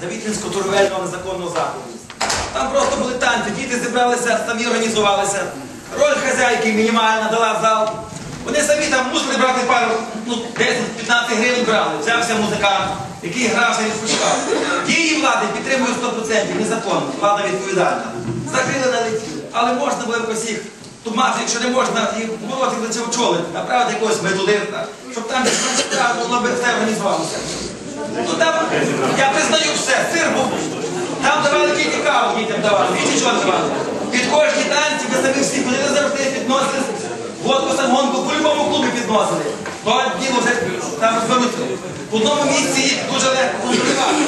Завітинського торговельного незаконного заходу. Там просто були танці, діти зібралися, самі організувалися. Роль хазяйки мінімальна дала в зал. Вони самі там мусили брати пару, ну, 10-15 гривень брали. Взявся музикант, який грався і розпочав. Дії влади підтримують 100%, незаконно, влада відповідальна. Закрили на летіли. Але можна було якось їх тумати, якщо не можна, і вороти за це очолити, направити якогось методиста, щоб там воно все організувалося. Ну там, я давали, більше нічого не давали. Під кожні танці ви самі всі ходили завжди підносили. Водку самогонку в любому клубі підносили. То діло вже там розберуть. В одному місці їх дуже легко контролювати.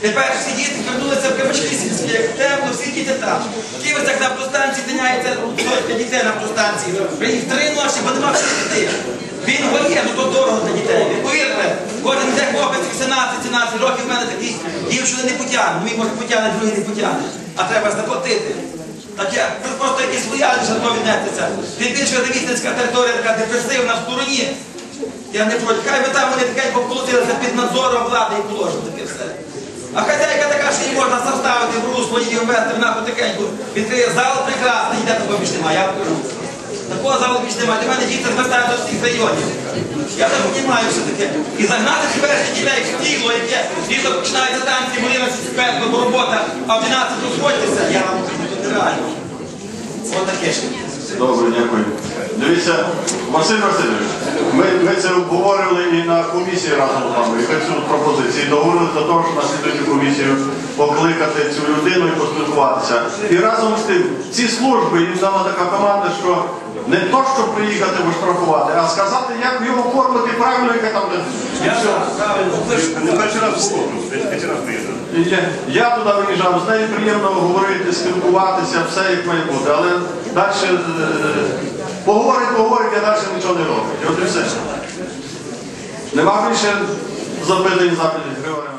Тепер всі діти вернулися в кабачки сільські, як темно, всі діти там. Київ так на автостанції тиняється, сотня дітей на автостанції. Їх три ночі, бо нема всіх дітей. Він воє, ну то дорого для дітей. Ви повірте, кожен де хлопець 18-17 років в мене такий дівчини не потягне. Ну він може потягне, другий не потягне. А треба заплатити. Так я це просто якісь лояльніше до того віднестися. Тим більше Девісницька територія така депресивна в стороні. Я не проти. Хай би там вони тихенько вколотилися під надзором влади і положено таке все. А хазяйка така, що її можна заставити в русло, її ввести в нахуй тихенько. Відкриє зал прекрасний, ніде такого більш немає, я вам кажу. Такого залу більш немає. Для мене діти звертають до всіх районів. Я так розумію, що таке. І загнати теперішніх дітей в тіло, яке а в 12 розходьтеся, я вам добираю. Ось таке ж. Добре, дякую. Дивіться, Василь Васильович, ми, ми це обговорили і комісії разом з вами. І ми цю пропозицію договорили за того, що на слідуючу комісію покликати цю людину і поспілкуватися. І разом з тим, ці служби, їм дала така команда, що не то, щоб приїхати поштрафувати, а сказати, як його оформити правильно, яке там не. І все. Перший раз приїздив. Я, я туди виїжджав, з нею приємно говорити, спілкуватися, все як має бути. Але далі е, поговорить, поговорить, а далі нічого не робить. От і все. Нема більше запитань, запитів.